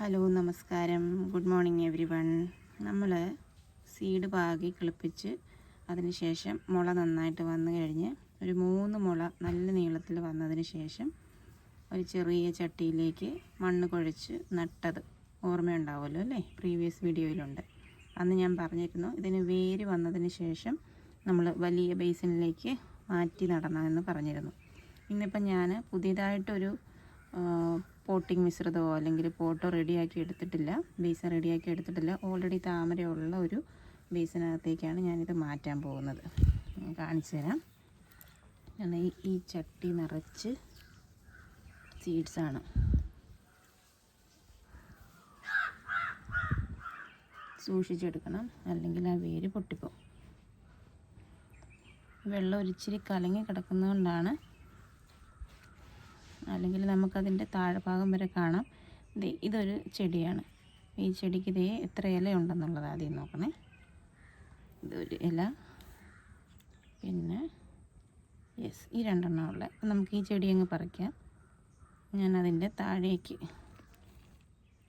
Hello നമസ്കാരം. Good morning everyone നമ്മൾ seed പാകി കിളിപ്പിച്ച് അതിനുശേഷം മുള നന്നായിട്ട് വന്നു കഴിഞ്ഞ് ഒരു മൂന്ന് മുള നല്ല നീളത്തിൽ വന്നതിന് ശേഷം ഒരു ചെറിയ ചട്ടിയിലേക്ക് മണ്ണ് കുഴച്ച് നട്ടത്. ഓർമ്മയുണ്ടാവുമല്ലോ അല്ലേ? പ്രീവിയസ് വീഡിയോയിലുണ്ട്. അന്ന് ഞാൻ പറഞ്ഞിരുന്നു ഇതിന് വേര് വന്നതിന് ശേഷം നമ്മൾ വലിയ ബേസിനിലേക്ക് മാറ്റി നടണമെന്ന് പറഞ്ഞിരുന്നു. ഇന്നിപ്പം ഞാൻ പുതിയതായിട്ടൊരു പോട്ടിംഗ് മിശ്രിതമോ അല്ലെങ്കിൽ പോട്ടോ റെഡിയാക്കി എടുത്തിട്ടില്ല ബേസൻ റെഡിയാക്കി എടുത്തിട്ടില്ല. ഓൾറെഡി താമരയുള്ള ഒരു ബേസിനകത്തേക്കാണ് ഞാനിത് മാറ്റാൻ പോകുന്നത്. കാണിച്ചു തരാം. ഞാൻ ഈ ചട്ടി നിറച്ച് സീഡ്സാണ് സൂക്ഷിച്ചെടുക്കണം. അല്ലെങ്കിൽ ആ വേര് പൊട്ടിപ്പോവും. വെള്ളം ഒരിച്ചിരി കലങ്ങി കിടക്കുന്നതുകൊണ്ടാണ് അല്ലെങ്കിൽ നമുക്കതിന്റെ താഴ്ഭാഗം വരെ കാണാം. ദേ ഇതൊരു ചെടിയാണ്. ഈ ചെടിക്ക് ദേ എത്ര ഇല ഉണ്ടെന്നുള്ളത് ആദ്യം നോക്കണേ. ഇതൊരു ഇല. പിന്നെ യെസ് ഈ രണ്ടെണ്ണം ഉള്ള. നമുക്ക് ഈ ചെടി അങ്ങ് പറിക്കാം. ഞാനതിന്റെ താഴേക്ക്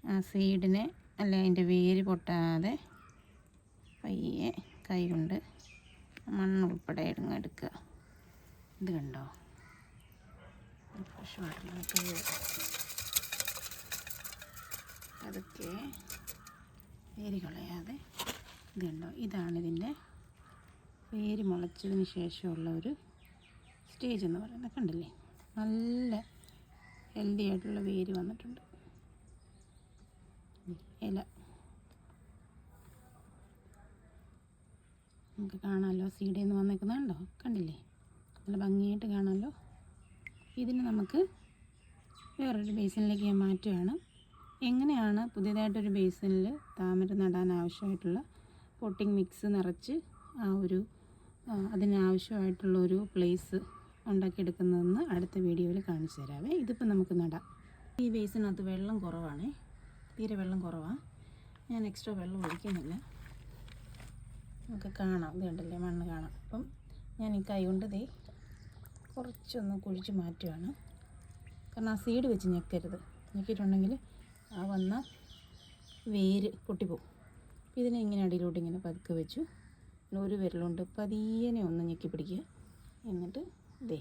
ആ സീഡിനെ അല്ല അതിന്റെ വേര് പൊട്ടാതെ പയ്യെ കൈ കൊണ്ട് മണ്ണുൾപ്പെടെ എടുക്കുക. ഇത് കണ്ടോ? വാട്ടറിലോട്ട് അതൊക്കെ വേര് കളയാതെ ഇതുണ്ടോ കണ്ടോ? ഇതാണ് ഇതിന്റെ വേര് മുളച്ചതിന് ശേഷമുള്ള ഒരു സ്റ്റേജ് എന്ന് പറയുന്നത്. കണ്ടില്ലേ? നല്ല ഹെൽത്തി ആയിട്ടുള്ള വേര് വന്നിട്ടുണ്ട്. ഇല. നമുക്ക് കാണാമല്ലോ സീഡിൽ നിന്ന് വന്നേക്കുന്നുണ്ടോ കണ്ടില്ലേ? നല്ല ഭംഗിയായിട്ട് കാണാമല്ലോ ഇതിന് നമുക്ക് വേറൊരു ബേസിനിലേക്ക് ഞാൻ മാറ്റുകയാണ്. എങ്ങനെയാണ് പുതിയതായിട്ടൊരു ബേസിനിൽ താമര നടാൻ ആവശ്യമായിട്ടുള്ള പൊട്ടിങ് മിക്സ് നിറച്ച് ആ ഒരു അതിനാവശ്യമായിട്ടുള്ള ഒരു പ്ലേസ് ഉണ്ടാക്കിയെടുക്കുന്നതെന്ന് അടുത്ത വീഡിയോയിൽ കാണിച്ചു തരാവേ. ഇതിപ്പോൾ നമുക്ക് നടാം. ഈ ബേസിനകത്ത് വെള്ളം കുറവാണ്. തീരെ വെള്ളം കുറവാണ് ഞാൻ എക്സ്ട്രാ വെള്ളം ഒഴിക്കുന്നില്ല. നമുക്ക് കാണാം. ഇത് കണ്ടില്ലേ? മണ്ണ് കാണാം. അപ്പം ഞാൻ ഈ കൈ കൊണ്ട് ദേ കുറച്ചൊന്ന് കുഴിച്ച് മാറ്റുകയാണ് കാരണം ആ സീഡ് വെച്ച് ഞെക്കരുത്. ഞെക്കിയിട്ടുണ്ടെങ്കിൽ ആ വന്ന വേര് പൊട്ടിപ്പോവും. അപ്പോൾ ഇതിനെ ഇങ്ങനെ അടിയിലോട്ട് ഇങ്ങനെ പതുക്കെ വെച്ചു. ഒരു വിരലുണ്ട് പതിയനെ ഒന്ന് ഞെക്കി പിടിക്കുക. എന്നിട്ട് ദേ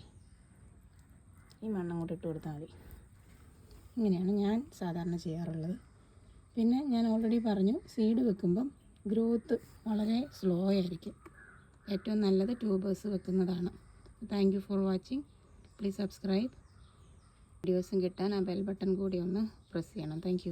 ഈ മണ്ണങ്ങോട്ട് ഇട്ട് കൊടുത്താൽ മതി. ഇങ്ങനെയാണ് ഞാൻ സാധാരണ ചെയ്യാറുള്ളത്. പിന്നെ ഞാൻ ഓൾറെഡി പറഞ്ഞു സീഡ് വെക്കുമ്പം ഗ്രോത്ത് വളരെ സ്ലോ ആയിരിക്കും. ഏറ്റവും നല്ലത് ട്യൂബേഴ്സ് വെക്കുന്നതാണ്. Thank you for watching please subscribe വീഡിയോസും കിട്ടാൻ ആ ബെൽ ബട്ടൺ കൂടി ഒന്ന് പ്രസ് ചെയ്യണം. താങ്ക്